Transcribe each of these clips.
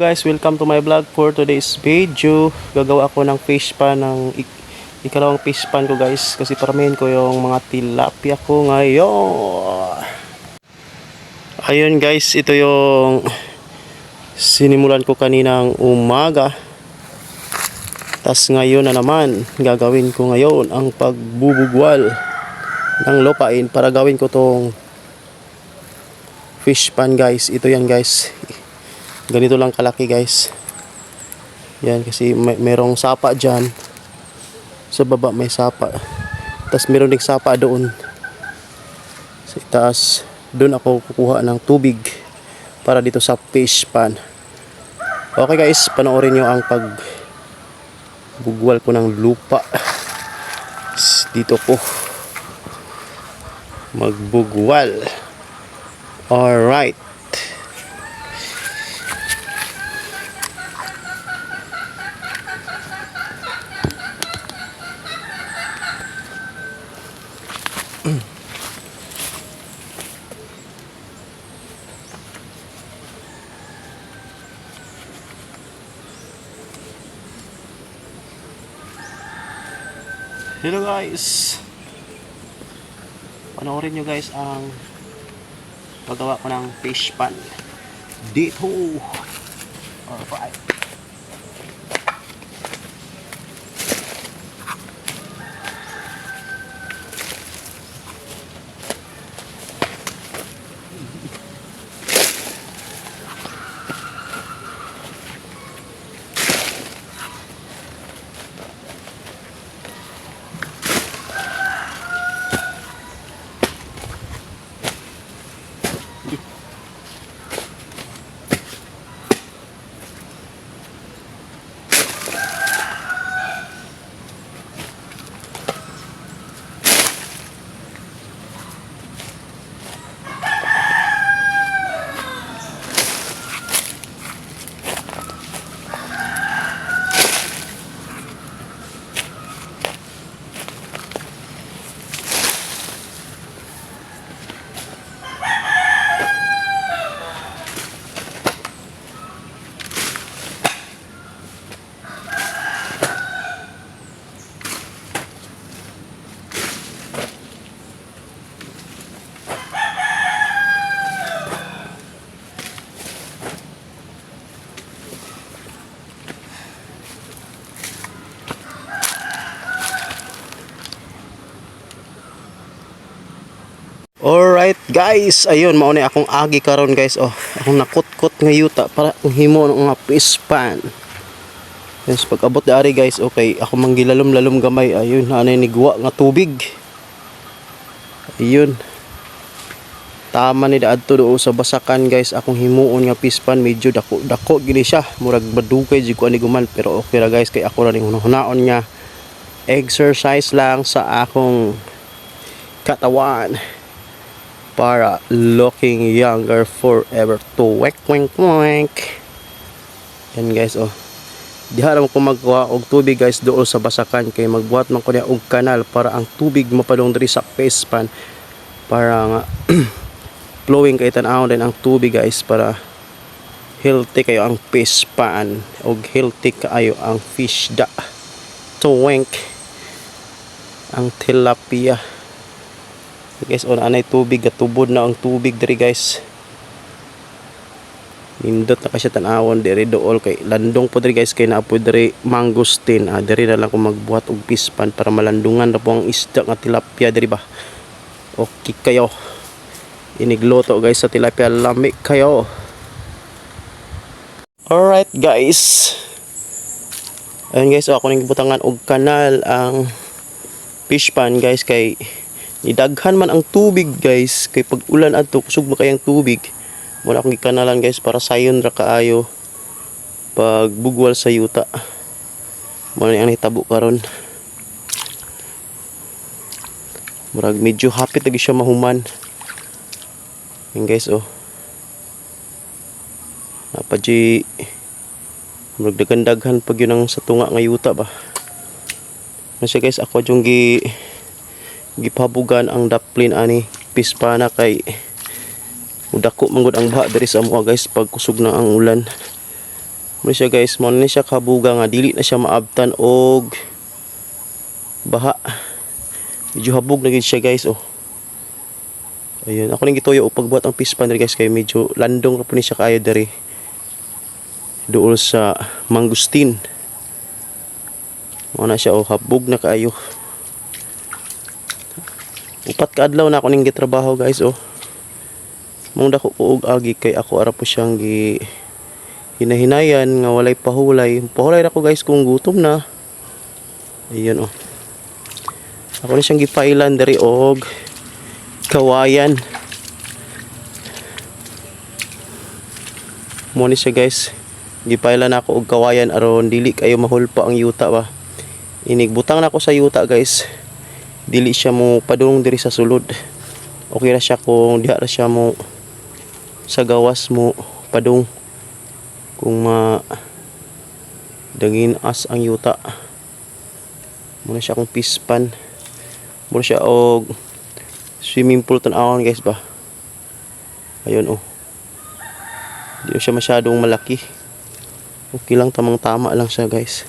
guys, welcome to my vlog for today's video. Gagawa ako ng fish pan ng ik- ikalawang fish pan ko guys kasi paramihin ko yung mga tilapia ko ngayon. Ayun guys, ito yung sinimulan ko kaninang umaga. Tas ngayon na naman, gagawin ko ngayon ang pagbubugwal ng lupain para gawin ko tong fish pan guys. Ito yan guys. Ganito lang kalaki guys. Yan kasi may, merong sapa dyan. Sa baba may sapa. Tapos meron ding sapa doon. Sa itaas. Doon ako kukuha ng tubig para dito sa fish pan. Okay guys, panoorin nyo ang pag bugwal ko ng lupa. Dito ko magbugwal. Alright. Guys. Panoorin nyo guys ang paggawa ko ng fish pan. Dito. Alright. Alright guys, ayun mao akong agi karon guys. Oh, akong nakutkot nga yuta para kung himo ng nga fish pan. Yes, pag abot dari guys, okay, ako manggilalom-lalom gamay. Ayun, nanay ni guwa nga tubig. Ayun. Tama ni daadto do sa basakan guys. Akong himuon nga fish pan medyo dako dako gini siya. Murag madugay jud ko ani guman pero okay ra guys kay ako ra ning hunaon nga exercise lang sa akong katawan para looking younger forever. To wek wek wek yan guys oh. Diha ra mo ko magkuha og tubig guys doon sa basakan. Kay magbuhat man ko niya og kanal para ang tubig mapadong diri sa face pan. Para nga flowing kay tan-aw din ang tubig guys para healthy kayo ang fish pan. Og healthy kayo ang fish da. Tuwink ang tilapia guys on anay tubig. Gatubod na ang tubig diri guys. Nindot na kasi tanawon. Diri dool kay landong po diri guys. Kay naa po diri mangustin. Ah, diri na lang ko magbuhat og pispan para malandungan na po ang isda nga tilapia diri ba. Okay kayo. Inigluto guys sa tilapia. Lami kayo. Alright guys. Ayun guys oh, ako ning butangan og kanal ang fish pan guys kay Nidaghan man ang tubig guys. Kay pag ulan adto kusog ba kayang tubig? Wala akong gikanalan guys para sayon ra kaayo. Pag bugwal sa yuta. Mo na ang hitabo karon. Murag medyo hapit lagi siya mahuman. Yan guys oh. Napadji. Murag daghan-daghan pag yun ang sa tunga nga yuta ba. Masya guys ako yung gi gipabugan ang daplin ani pispana kay Udako manggod ang baha diri sa mga guys pag kusog na ang ulan. Mo siya guys, mo na siya kabuga nga dili na siya maabtan og baha. Medyo habog na gid siya guys oh. Ayun, ako lang gituyo og pagbuhat ang pispan diri guys kay medyo landong ra ni siya kaayo diri. Dool sa Mangustin. Mo na siya oh habog na kaayo. Upat ka adlaw na ako ning gitrabaho guys oh. Mong dako ko agi kay ako ara po siyang gi hinahinayan nga walay pahulay. Pahulay ra ko guys kung gutom na. Ayun oh. Ako na siyang gipailan diri og kawayan. Mo ni siya guys. Gipailan ako og kawayan aron dili kayo mahulpa ang yuta ba. Inigbutang na ako sa yuta guys. Dili siya mo padung diri sa sulod. Okay ra siya kung diha ra siya mo sa gawas mo padung kung ma dagin as ang yuta. Muna siya akong pispan. Muna siya og swimming pool tan-awon guys ba. Ayun oh. Di siya masyadong malaki. Okay lang tamang tama lang siya guys.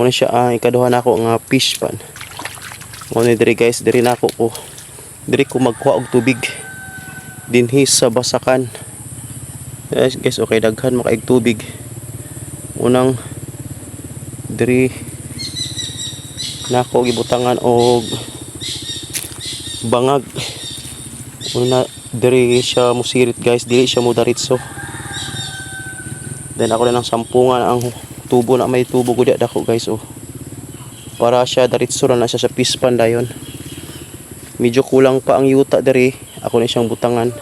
Muna siya ang ikaduha na ako nga fish pan. Muna diri guys, diri na ako ko. Diri ko magkuha og tubig. Dinhi sa basakan. Yes guys, okay daghan makaig tubig. Unang diri nako gibutangan og bangag. Una diri siya musirit guys, dili siya mo daritso. Then ako na ng sampungan ang tubo na may tubo gud dako guys oh. Para siya daritso na siya sa pispan dayon. Medyo kulang pa ang yuta diri, ako na siyang butangan.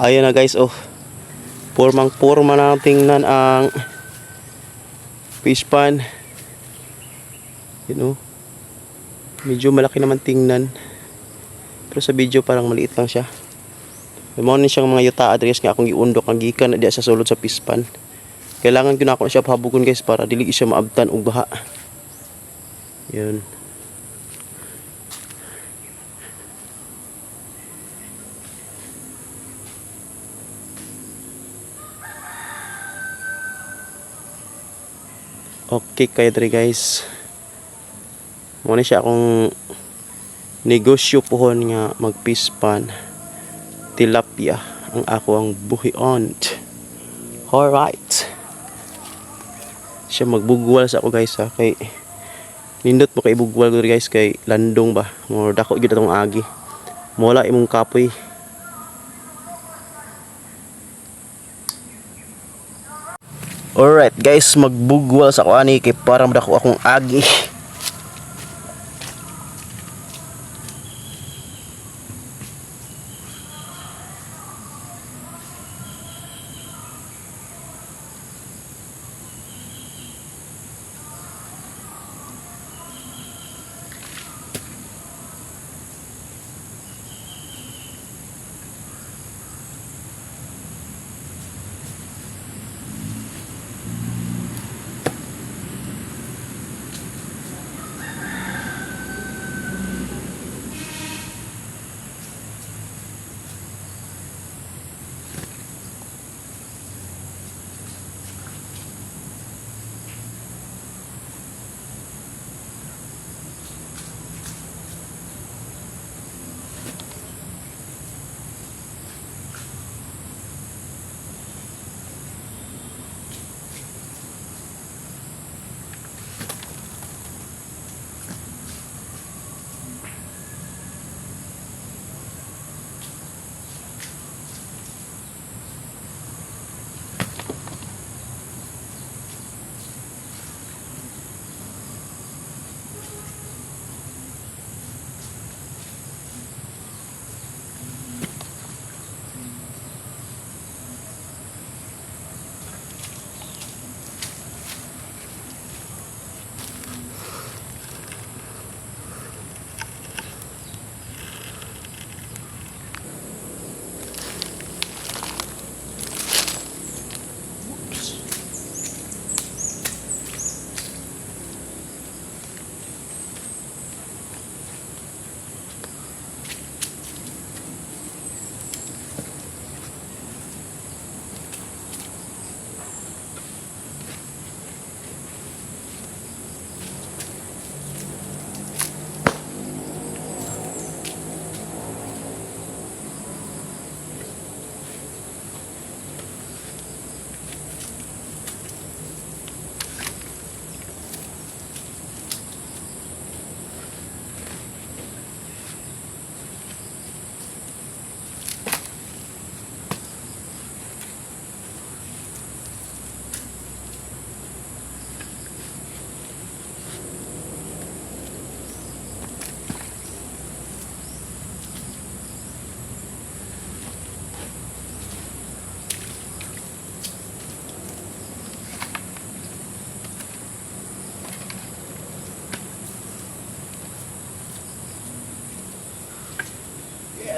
Ayan na guys oh. Pormang porma na tingnan ang fish pan. You know. Medyo malaki naman tingnan. Pero sa video parang maliit lang siya. Mo ni siyang mga yuta address nga akong giundok ang gikan na sa sulod sa pispan. Kailangan ko na ako siya pahabugon guys para dili siya maabtan og baha. Yun. Okay kayo diri guys. Muna siya akong negosyo pohon nga magpispan tilapia ang ako ang buhion. Alright. Siya magbugwal sa ako guys ha kay nindot mo kay bugwal ko guys kay landong ba mo dako gyud atong agi. Mola imong kapoy. Alright guys, magbugwal sa ako ani kay para madako akong agi.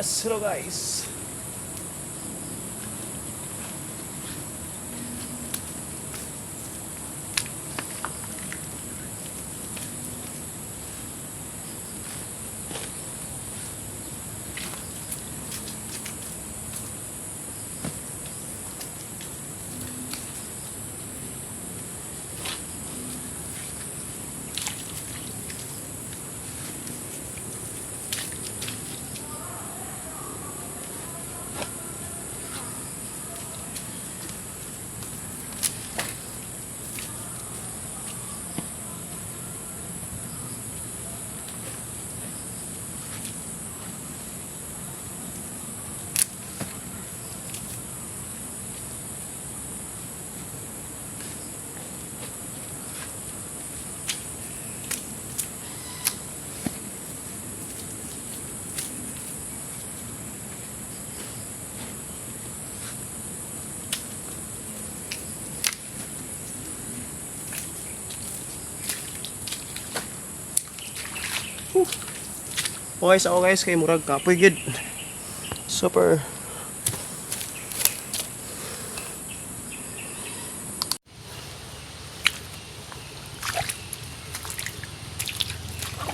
Yes, hello Okay sa ako guys kay murag kapoy gid. Super.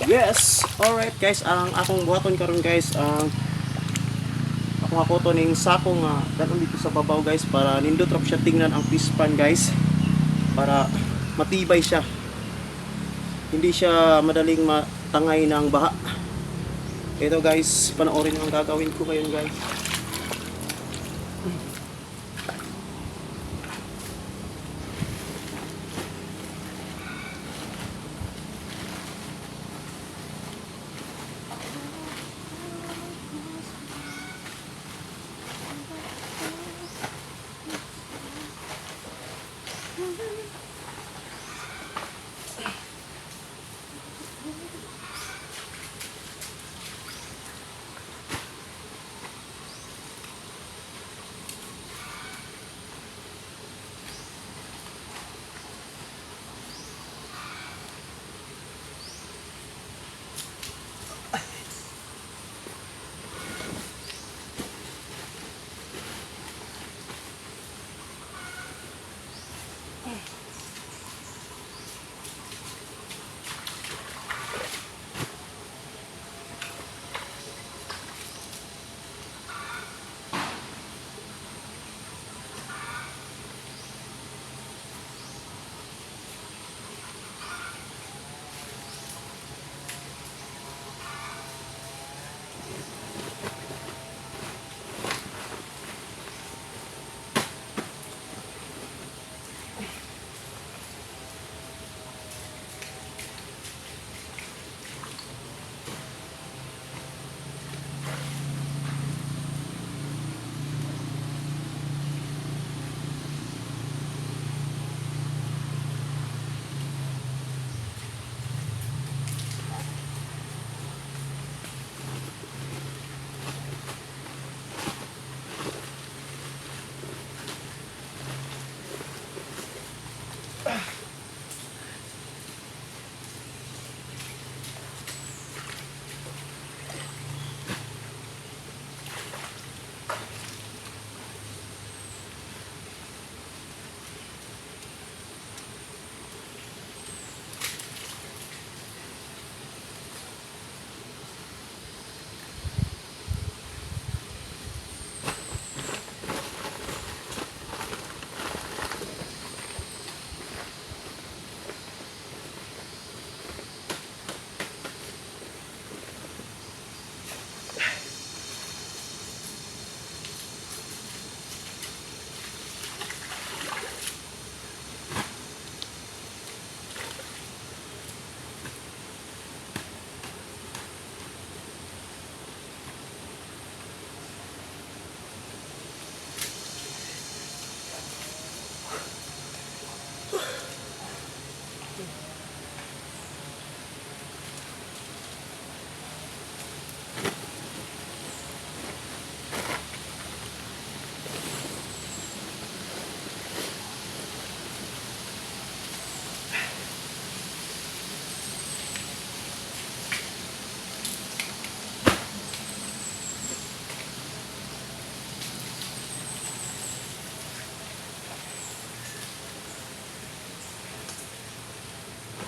Yes. Alright guys, ang akong buhaton karon guys, ang ako ako to ning sako nga daton dito sa babaw guys para nindot rap siya tingnan ang pispan guys para matibay siya. Hindi siya madaling matangay ng baha. Ito guys, panoorin ang gagawin ko ngayon guys.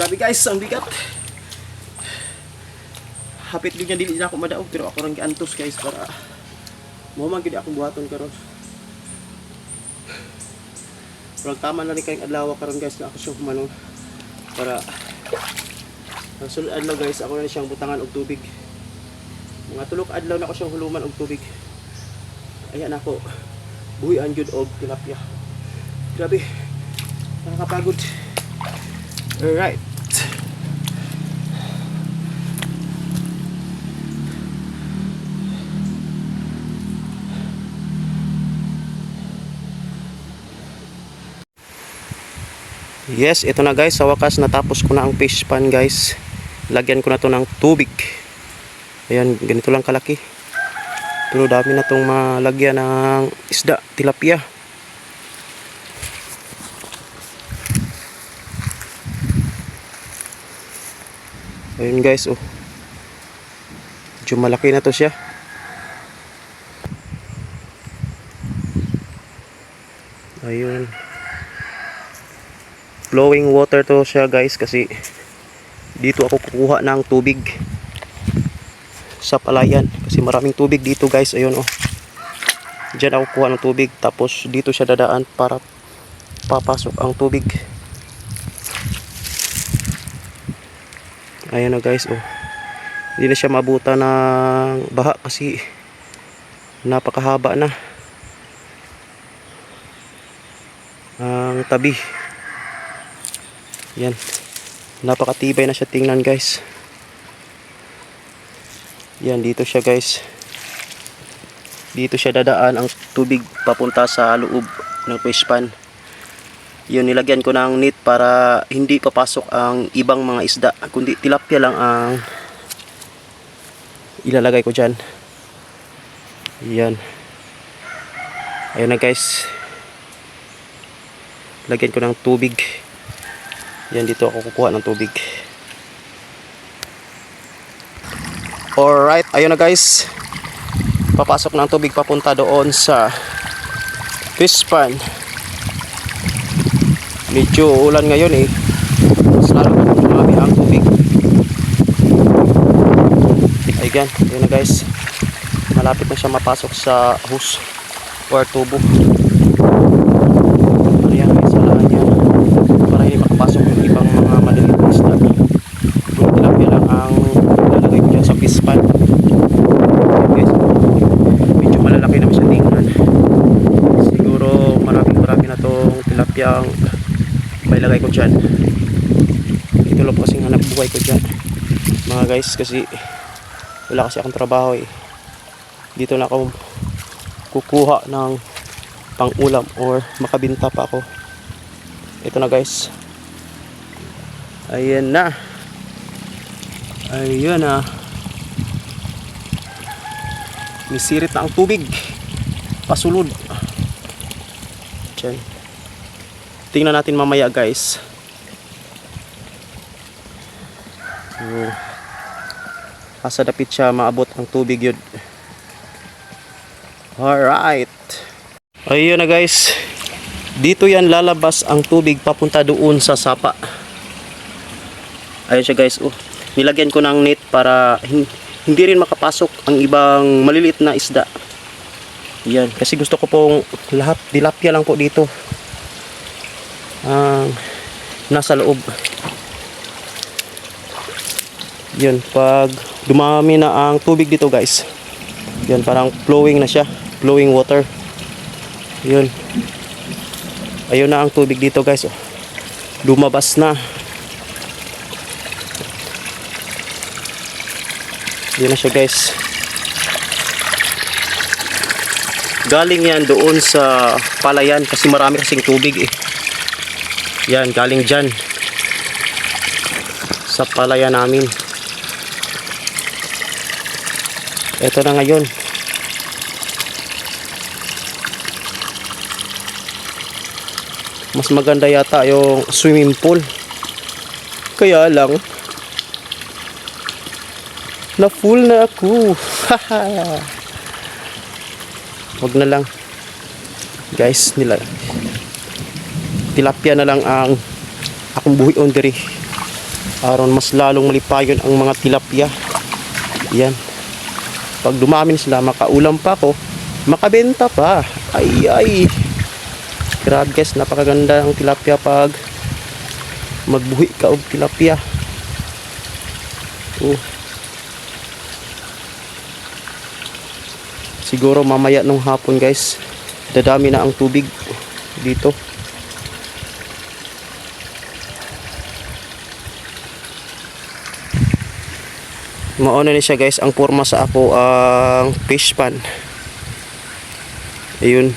Grabe guys, ang bigat. Hapit din niya dili na ako madaog pero ako rang giantos guys para mo man gid akong buhaton karon. Pero tama na rin kayong adlaw karon guys na ako siya humanong para ang sunod adlaw guys ako na siyang butangan og tubig. Mga tulok adlaw na ako siyang huluman og tubig. Ayan ako. Buhian jud og tilapia. Grabe. Nakakapagod. Alright. Yes, ito na guys. Sa wakas natapos ko na ang fish pan guys. Lagyan ko na to ng tubig. Ayan, ganito lang kalaki. Pero dami na tong malagyan ng isda, tilapia. Ayun guys, oh. Medyo malaki na to siya. Ayun. Flowing water to siya guys kasi dito ako kukuha ng tubig sa palayan kasi maraming tubig dito guys ayun oh Diyan ako kuha ng tubig tapos dito siya dadaan para papasok ang tubig Ayan na guys, oh. Hindi na siya mabuta ng baha kasi napakahaba na. Ang tabi. Yan. Napakatibay na siya tingnan guys. Yan, dito siya guys. Dito siya dadaan. Ang tubig papunta sa loob ng fish pan. Yun nilagyan ko ng net para hindi papasok ang ibang mga isda. Kundi tilapia lang ang ilalagay ko dyan. Yan. Ayun na guys. Lagyan ko ng tubig yan dito ako kukuha ng tubig. Alright ayun na guys. Papasok ng tubig papunta doon sa fish pan. Medyo ulan ngayon eh. Mas lalo pa dumami ang tubig. Ayan yun na guys. Malapit na siya mapasok sa hose or tubo ayan guys salaan yan para hindi makapasok yung ibang mga maliliit na isda kung tilapia lang ang lalagay ko dyan sa fish pan Ayan, guys medyo malalaki naman siya tingnan siguro maraming marami na tong tilapia ang may lagay ko dyan. Ito lang po kasing hanap buhay ko dyan. Mga guys kasi wala kasi akong trabaho eh. Dito na ako kukuha ng pang ulam or makabinta pa ako. Ito na guys. Ayan na. Ayan na. Misirit na ang tubig. Pasulod. Dyan tingnan natin mamaya guys. So, asa dapit siya maabot ang tubig yun. Alright. Ayun na guys. Dito yan lalabas ang tubig papunta doon sa sapa. Ayun siya guys. Oh, nilagyan ko ng net para hin- hindi rin makapasok ang ibang maliliit na isda. Yan. Kasi gusto ko pong lahat tilapia lang po dito ang nasa loob. Yun pag dumami na ang tubig dito guys yun parang flowing na siya flowing water. Yun. Ayun na ang tubig dito guys oh. lumabas na. Yun na siya guys. Galing yan doon sa palayan kasi marami kasing tubig eh. Yan, galing dyan. Sa palayan namin. Ito na ngayon. Mas maganda yata yung swimming pool. Kaya lang, na full na ako. Wag na lang. Guys, nila tilapia na lang ang akong buhi on diri. Aron mas lalong malipayon ang mga tilapia. Yan. Pag dumami na sila, makaulam pa ako, makabenta pa. Ay ay. Grabe guys, napakaganda ang tilapia pag magbuhi ka og tilapia. Oh. Siguro mamaya nung hapon guys, dadami na ang tubig dito. Mauna ni siya guys, ang forma sa ako ang fish pan. Ayun.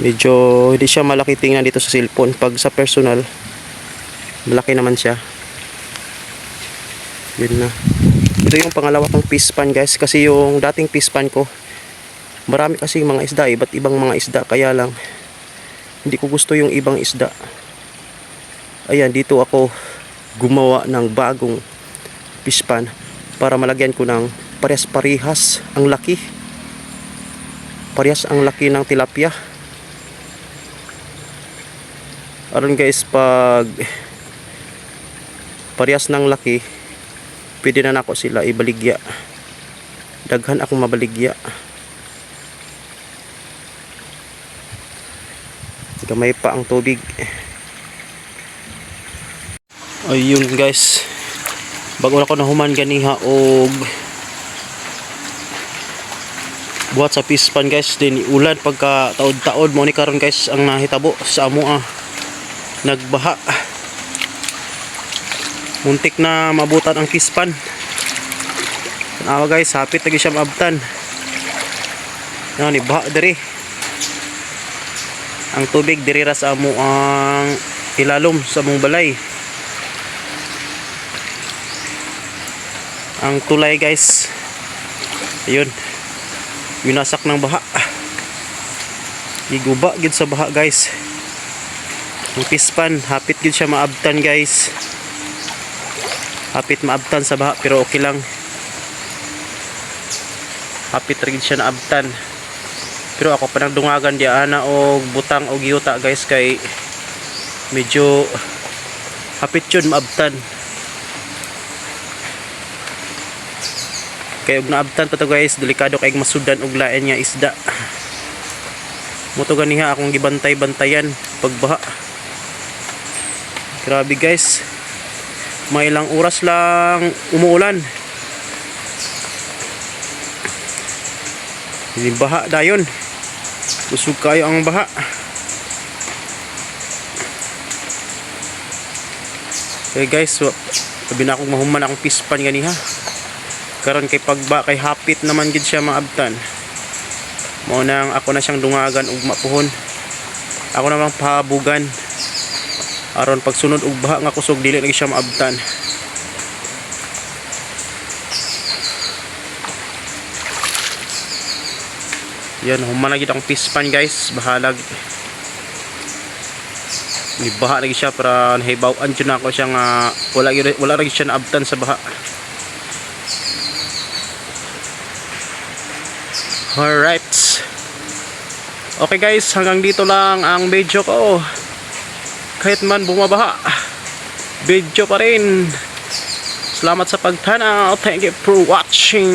Medyo hindi siya malaki tingnan dito sa cellphone. Pag sa personal, malaki naman siya. Yun na. Ito yung pangalawa kong fish pan guys. Kasi yung dating fish pan ko, marami kasi mga isda. Iba't ibang mga isda. Kaya lang, hindi ko gusto yung ibang isda. Ayan, dito ako gumawa ng bagong fish pan para malagyan ko ng parehas-parehas ang laki. Parehas ang laki ng tilapia. Aron guys, pag parehas ng laki, pwede na nako sila ibaligya. Daghan akong mabaligya. Gamay pa ang tubig. Ayun guys. Bago na ko nahuman ganiha og buhat sa pispan guys. Din ulan pagka taod-taod mo ni karon guys ang nahitabo sa amo ah. Nagbaha. Muntik na mabutan ang pispan tanawa guys hapit lagi siya maabtan. Yan ibaha diri. Ang tubig diri ra sa amo ang ilalom sa mong balay ang tulay guys. Ayun. Winasak ng baha. Iguba gid sa baha guys. Ang pispan hapit gid siya maabtan guys. Hapit maabtan sa baha pero okay lang. Hapit rin siya naabtan. Pero ako pa nagdungagan di ana og butang og yuta guys kay medyo hapit yun maabtan kay og naabtan pa to guys. Delikado kay masudan og lain nga isda. Moto ganiha akong gibantay-bantayan pagbaha. Grabe guys. May ilang oras lang umuulan. Hindi baha dayon. Usog kayo ang baha. Okay guys, so, sabi na akong mahuman akong pispan ganiha karon kay pagba kay hapit naman gid siya maabtan. Mao nang ako na siyang dungagan ug mapuhon. Ako namang pahabugan. Aron pagsunod og baha nga kusog dili lagi siya maabtan. Yan human na gid ang pispan guys. Bahalag ni baha lagi siya para nahibaw-an jud na ako siya nga wala wala lagi siya naabtan sa baha Alright. Okay guys, hanggang dito lang ang video ko. Kahit man bumabaha, video pa rin. Salamat sa pagtanaw. Thank you for watching.